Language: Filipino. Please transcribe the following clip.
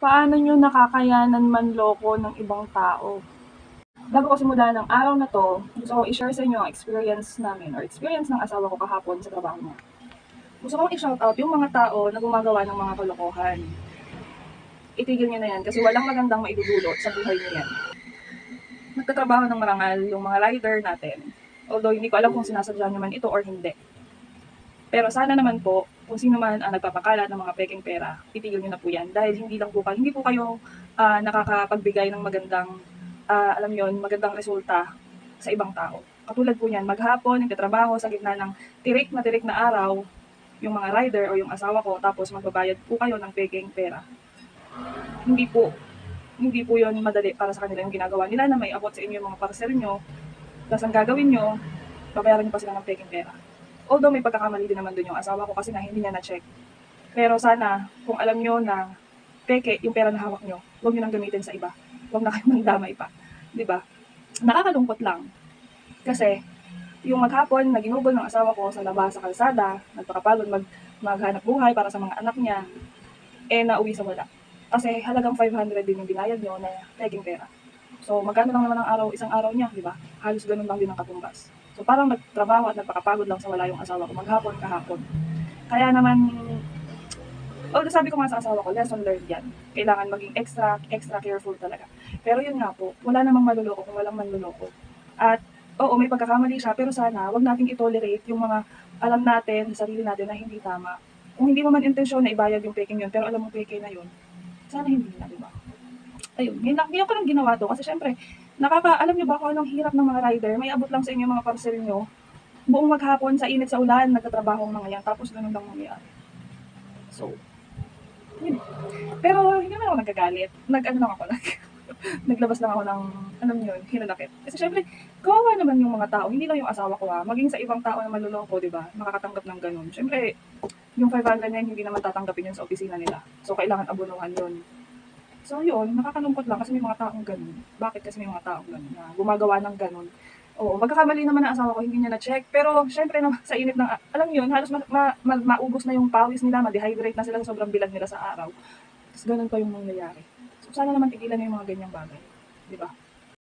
Paano nyo nakakayanan manloko ng ibang tao? Bago ko simulan ng araw na to, gusto ko i-share sa inyo ang experience namin or experience ng asawa ko kahapon sa trabaho niya. Gusto kong i-shoutout yung mga tao na gumagawa ng mga kalokohan. Itigil niyo na yan kasi walang magandang maidudulot sa buhay niyo yan. Nagtatrabaho ng marangal yung mga rider natin. Although hindi ko alam kung sinasadya niyo man ito or hindi. Pero sana naman po, kung sino man ang nagpapakalat ng mga peking pera, itigil nyo na po yan. Dahil hindi lang po kayo, hindi po kayo ah, nakakapagbigay ng magandang, ah, alam yon magandang resulta sa ibang tao. Katulad po yan, maghapon, nagtatrabaho sa gitna ng tirik na tirik na araw, yung mga rider o yung asawa ko, tapos magbabayad po kayo ng peking pera. Hindi po, hindi po yon madali para sa kanila yung ginagawa nila na may abot sa inyo yung mga parcel nyo. Tapos ang gagawin nyo, babayaran nyo pa sila ng peking pera. Although may pagkakamali din naman doon yung asawa ko kasi nga hindi niya na-check. Pero sana, kung alam nyo na peke yung pera na hawak nyo, huwag nyo nang gamitin sa iba. Huwag na kayo mandamay pa. Ba? Nakakalungkot lang. Kasi, yung maghapon na ginugol ng asawa ko sa labas sa kalsada, nagpakapagod mag, maghanap buhay para sa mga anak niya, eh nauwi sa wala. Kasi halagang 500 din yung binayad nyo na peking pera. So, magkano lang naman ang araw, isang araw niya, di ba? Halos ganun lang din ang katumbas. So, parang nagtrabaho at nagpakapagod lang sa wala yung asawa ko, maghapon, kahapon. Kaya naman, although sabi ko nga sa asawa ko, lesson learned yan. Kailangan maging extra, extra careful talaga. Pero yun nga po, wala namang maluloko kung walang manluloko. At, oo, may pagkakamali siya, pero sana, wag nating itolerate yung mga alam natin, sa sarili natin na hindi tama. Kung hindi mo man intensyon na ibayad yung peking yun, pero alam mo peke na yun, sana hindi na, di ba? Ayun, ngayon, ngayon ko lang ginawa to kasi syempre, nakaka, alam niyo ba kung anong hirap ng mga rider, may abot lang sa inyo mga parcel nyo, buong maghapon sa init sa ulan, nagtatrabaho ang mga yan, tapos ganun lang mangyayari. So, yun. Pero hindi naman ako nagagalit. Nag, ano lang ako, nag, naglabas lang ako ng, alam niyo yun, hinanakit. Kasi syempre, kawawa naman yung mga tao, hindi lang yung asawa ko ha, maging sa ibang tao na maluloko, di ba, makakatanggap ng ganun. Syempre, yung 500 na yun, hindi naman tatanggapin yun sa opisina nila. So, kailangan abunuhan yun. So, yun, nakakalungkot lang kasi may mga taong ganun. Bakit kasi may mga taong ganun na gumagawa ng ganun? Oo, magkakamali naman ang asawa ko, hindi niya na-check. Pero, syempre, naman, sa init ng, alam yun, halos ma, ma, ma- maubos na yung pawis nila, ma-dehydrate na sila sa sobrang bilag nila sa araw. Tapos, ganun pa yung nangyayari. So, sana naman tigilan na yung mga ganyang bagay. Di ba?